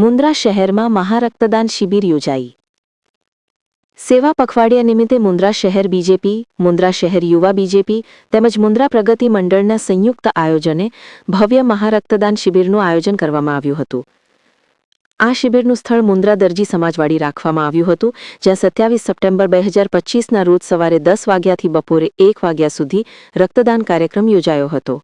મુન્દ્રા શહેરમાં મહારક્તદાન શિબિર યોજાઈ. સેવા પખવાડિયા નિમિત્તે મુન્દ્રા શહેર બીજેપી મુન્દ્રા શહેર યુવા બીજેપી તેમજ મુન્દ્રા પ્રગતિ મંડળના સંયુક્ત આયોજને ભવ્ય મહારક્તદાન શિબિરનું આયોજન કરવામાં આવ્યું હતું. આ શિબિરનું સ્થળ મુન્દ્રા દરજી સમાજવાડી રાખવામાં આવ્યું હતું, જ્યાં સત્યાવીસ સપ્ટેમ્બર બે હજાર પચીસના રોજ સવારે દસ વાગ્યાથી બપોરે એક વાગ્યા સુધી રક્તદાન કાર્યક્રમ યોજાયો હતો.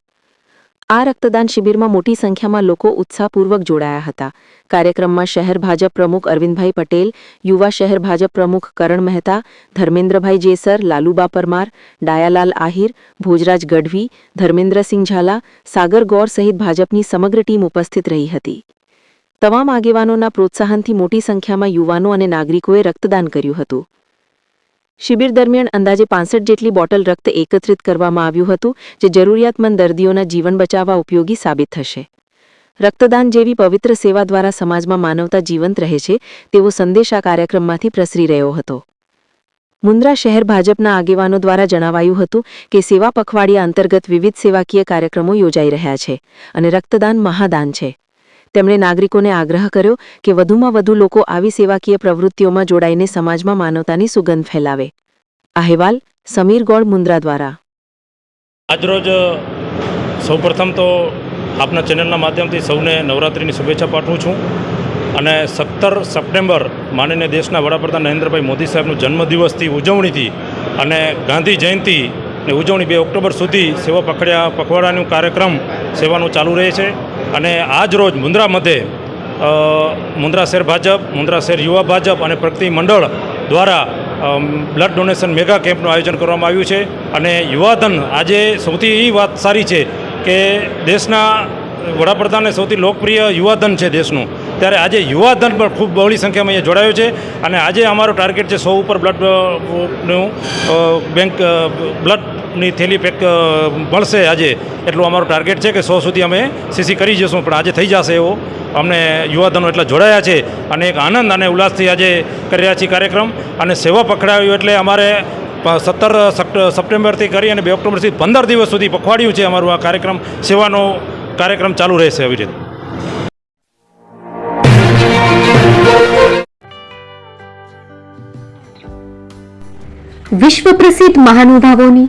આ રક્તદાન શિબિરમાં મોટી સંખ્યામાં લોકો ઉત્સાહપૂર્વક જોડાયા હતા. કાર્યક્રમમાં શહેર ભાજપ પ્રમુખ અરવિંદભાઈ પટેલ, યુવા શહેર ભાજપ પ્રમુખ કરણ મહેતા, ધર્મેન્દ્રભાઈ જેસર, લાલુબા પરમાર, ડાયાલાલ આહિર, ભોજરાજ ગઢવી, ધર્મેન્દ્રસિંહ ઝાલા, સાગર ગૌર સહિત ભાજપની સમગ્ર ટીમ ઉપસ્થિત રહી હતી. તમામ આગેવાનોના પ્રોત્સાહનથી મોટી સંખ્યામાં યુવાનો અને નાગરિકોએ રક્તદાન કર્યું હતું. શિબિર દરમિયાન અંદાજે પાંસઠ જેટલી બોટલ રક્ત એકત્રિત કરવામાં આવ્યું હતું, જે જરૂરિયાતમંદ દર્દીઓના જીવન બચાવવા ઉપયોગી સાબિત થશે. રક્તદાન જેવી પવિત્ર સેવા દ્વારા સમાજમાં માનવતા જીવંત રહે છે, તેવો સંદેશ આ કાર્યક્રમમાંથી પ્રસરી રહ્યો હતો. મુન્દ્રા શહેર ભાજપના આગેવાનો દ્વારા જણાવાયું હતું કે સેવા પખવાડિયા અંતર્ગત વિવિધ સેવાકીય કાર્યક્રમો યોજાઈ રહ્યા છે અને રક્તદાન મહાદાન છે. તેમણે નાગરિકોને આગ્રહ કર્યો કે વધુમાં વધુ લોકો આવી સેવાકીય પ્રવૃત્તિઓમાં જોડાઈને સમાજમાં માનવતાની સુગંધ ફેલાવે. અહેવાલ, સમીર ગોળ, મુન્દ્રા દ્વારા. આજરોજ, સૌપ્રથમ તો આપના ચેનલના માધ્યમથી સૌને નવરાત્રિની શુભેચ્છા પાઠવું છું અને સત્તર સપ્ટેમ્બર માનનીય દેશના વડાપ્રધાન નરેન્દ્રભાઈ મોદી સાહેબનું જન્મદિવસથી ઉજવણીથી અને ગાંધી જયંતિની ઉજવણી બે ઓક્ટોબર સુધી સેવા પખડ્યા પખવાડાનું કાર્યક્રમ સેવાનું ચાલુ રહે છે. અને આજ રોજ મુન્દ્રા મધ્યે મુન્દ્રા શહેર ભાજપ મુન્દ્રા શહેર યુવા ભાજપ અને પ્રગતિ મંડળ દ્વારા બ્લડ ડોનેશન મેગા કેમ્પનું આયોજન કરવામાં આવ્યું છે. અને યુવાધન આજે સૌથી એ વાત સારી છે કે દેશના વડાપ્રધાનને સૌથી લોકપ્રિય યુવાધન છે દેશનું. ત્યારે આજે યુવાધન પણ ખૂબ બહોળી સંખ્યામાં અહીંયા જોડાયો છે. અને આજે અમારો ટાર્ગેટ છે સો ઉપર બ્લડનું બેંક અ, બ્લડની થેલી પેક મળશે આજે. એટલું અમારું ટાર્ગેટ છે કે સો સુધી અમે સીસી કરી જઈશું, પણ આજે થઈ જશે એવો. અમને યુવાધનો એટલા જોડાયા છે અને એક આનંદ અને ઉલ્લાસથી આજે કરી રહ્યા છીએ કાર્યક્રમ. અને સેવા પકડાવ્યું એટલે અમારે સત્તર સપ્ટ- સપ્ટેમ્બરથી કરી અને બે ઓક્ટોબરથી પંદર દિવસ સુધી પખવાડિયું છે અમારું આ કાર્યક્રમ. સેવાનો કાર્યક્રમ ચાલુ રહેશે આવી રીતે. વિશ્વ પ્રસિદ્ધ મહાનુભાવોની